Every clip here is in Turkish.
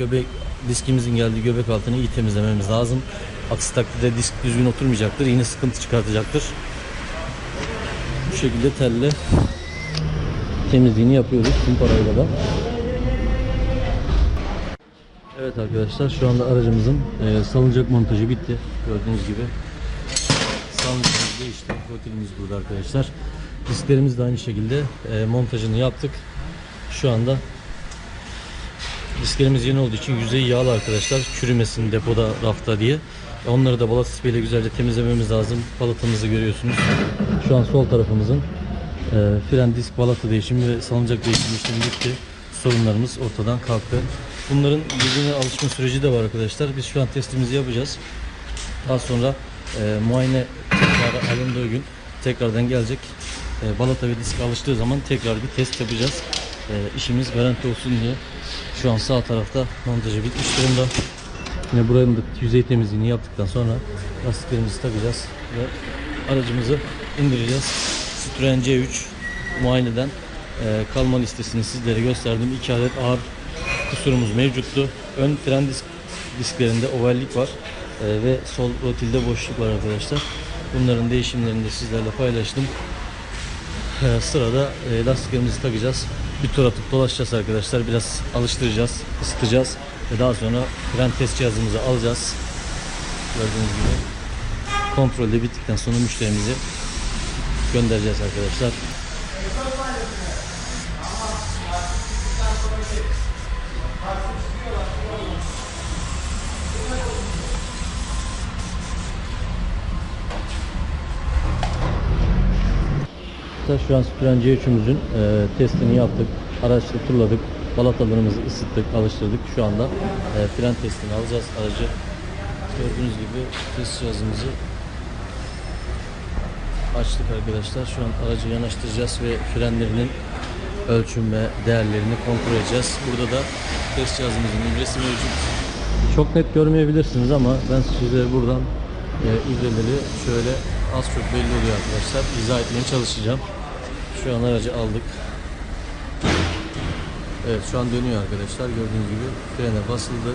göbek diskimizin geldiği göbek altını iyi temizlememiz lazım. Aksi takdirde disk düzgün oturmayacaktır. Yine sıkıntı çıkartacaktır. Bu şekilde telle temizliğini yapıyoruz kumparayla da. Evet arkadaşlar şu anda aracımızın e, salıncak montajı bitti. Gördüğünüz gibi salıncağımız değişti. Rotilimiz burada arkadaşlar. Disklerimiz de aynı şekilde e, montajını yaptık. Şu anda disklerimiz yeni olduğu için yüzeyi yağlı arkadaşlar. Çürümesin depoda, rafta diye. Onları da balat spreyle güzelce temizlememiz lazım. Balatamızı görüyorsunuz. Şu an sol tarafımızın e, fren disk balata değişimi ve salıncak değişimi işlemi bitti. Sorunlarımız ortadan kalktı. Bunların birbirine alışma süreci de var arkadaşlar. Biz şu an testimizi yapacağız. Daha sonra e, muayene tekrar alındığı gün tekrardan gelecek. E, balata ve disk alıştığı zaman tekrar bir test yapacağız. E, işimiz garanti olsun diye. Şu an sağ tarafta montajı bitmiş durumda. Yine buranın da yüzey temizliğini yaptıktan sonra lastiklerimizi takacağız ve aracımızı indireceğiz. Citroen C3 muayeneden e, kalma listesini sizlere gösterdim. 2 adet ağır kusurumuz mevcuttu. Ön fren disk, disklerinde ovallik var e, ve sol rotilde boşluk var arkadaşlar. Bunların değişimlerini de sizlerle paylaştım. E, sırada e, lastiklerimizi takacağız. Bir tur atıp dolaşacağız arkadaşlar. Biraz alıştıracağız, ısıtacağız ve daha sonra fren test cihazımızı alacağız. Gördüğünüz gibi kontrolde bittikten sonra müşterimizi göndereceğiz arkadaşlar. Arkadaşlar Şu an Citroen C3'ümüzün e, testini yaptık. Araçla turladık. Balatalarımızı ısıttık, alıştırdık. Şu anda e, fren testini alacağız aracı. Gördüğünüz gibi test cihazımızı açtık arkadaşlar. Şu an aracı yanaştıracağız ve frenlerinin ölçüm ve değerlerini kontrol edeceğiz. Burada da test cihazımızın ibresi mevcut. Çok net görmeyebilirsiniz ama ben size buradan e, ibreleri şöyle az çok belli oluyor arkadaşlar. İzah etmeye çalışacağım. Şu an aracı aldık. Evet şu an dönüyor arkadaşlar. Gördüğünüz gibi frene basıldı.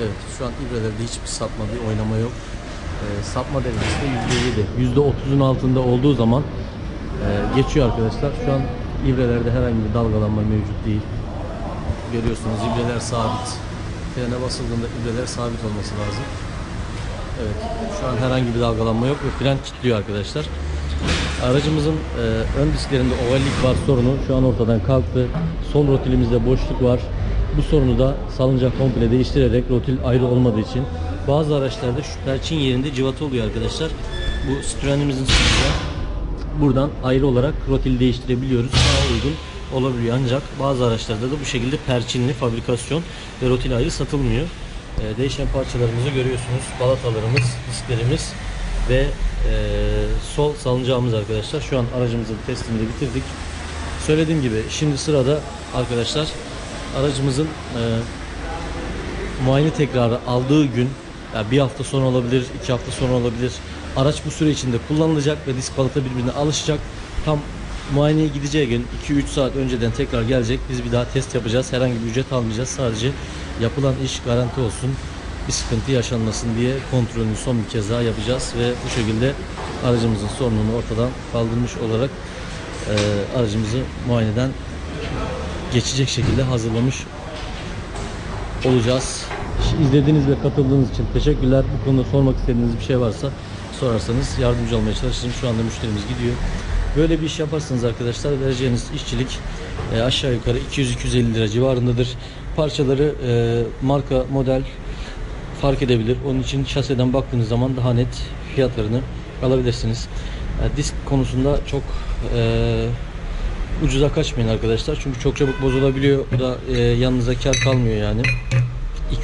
Evet şu an ibrelerde hiçbir sapma bir oynama yok. Ee, sapma derecesi de %7. %30'un altında olduğu zaman e, geçiyor arkadaşlar. Şu an ibrelerde herhangi bir dalgalanma mevcut değil. Görüyorsunuz ibreler sabit. Frene basıldığında ibreler sabit olması lazım. Evet şu an herhangi bir dalgalanma yok ve fren kilitliyor arkadaşlar. Aracımızın e, ön disklerinde ovallik var sorunu şu an ortadan kalktı. Sol rotilimizde boşluk var. Bu sorunu da salıncak komple değiştirerek rotil ayrı olmadığı için bazı araçlarda şu perçin yerinde cıvata oluyor arkadaşlar. Bu Citroen'imizin sorunu. Buradan ayrı olarak rotil değiştirebiliyoruz. Daha uygun olabiliyor ancak bazı araçlarda da bu şekilde perçinli fabrikasyon ve rotil ayrı satılmıyor. Ee, değişen parçalarımızı görüyorsunuz. Balatalarımız, disklerimiz ve e, sol salıncağımız arkadaşlar. Şu an aracımızın testini de bitirdik. Söylediğim gibi şimdi sırada arkadaşlar aracımızın e, muayene tekrarı aldığı gün yani bir hafta sonra olabilir, iki hafta sonra olabilir. Araç bu süre içinde kullanılacak ve disk balata birbirine alışacak. Tam muayeneye gideceği gün 2-3 saat önceden tekrar gelecek. Biz bir daha test yapacağız. Herhangi bir ücret almayacağız. Sadece yapılan iş garanti olsun. Bir sıkıntı yaşanmasın diye kontrolünü son bir kez daha yapacağız ve bu şekilde aracımızın sorununu ortadan kaldırmış olarak e, aracımızı muayeneden geçecek şekilde hazırlamış olacağız. İzlediğiniz ve katıldığınız için teşekkürler. Bu konuda sormak istediğiniz bir şey varsa sorarsanız yardımcı olmaya çalışırım. Şu anda müşterimiz gidiyor. Böyle bir iş yaparsanız arkadaşlar vereceğiniz işçilik e, aşağı yukarı 200-250 lira civarındadır. Parçaları e, marka, model fark edebilir. Onun için şaseden baktığınız zaman daha net fiyatlarını alabilirsiniz. E, disk konusunda çok e, ucuza kaçmayın arkadaşlar. Çünkü çok çabuk bozulabiliyor. Bu da e, yanınıza kar kalmıyor yani.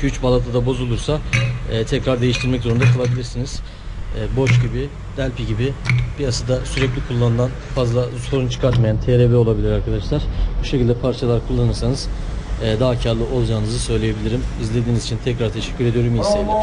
2-3 balata da bozulursa e, tekrar değiştirmek zorunda kalabilirsiniz. E, Bosch gibi, Delphi gibi piyasada sürekli kullanılan fazla sorun çıkartmayan TRB olabilir arkadaşlar. Bu şekilde parçalar kullanırsanız daha karlı olacağınızı söyleyebilirim. İzlediğiniz için tekrar teşekkür ediyorum. İyi seyirler.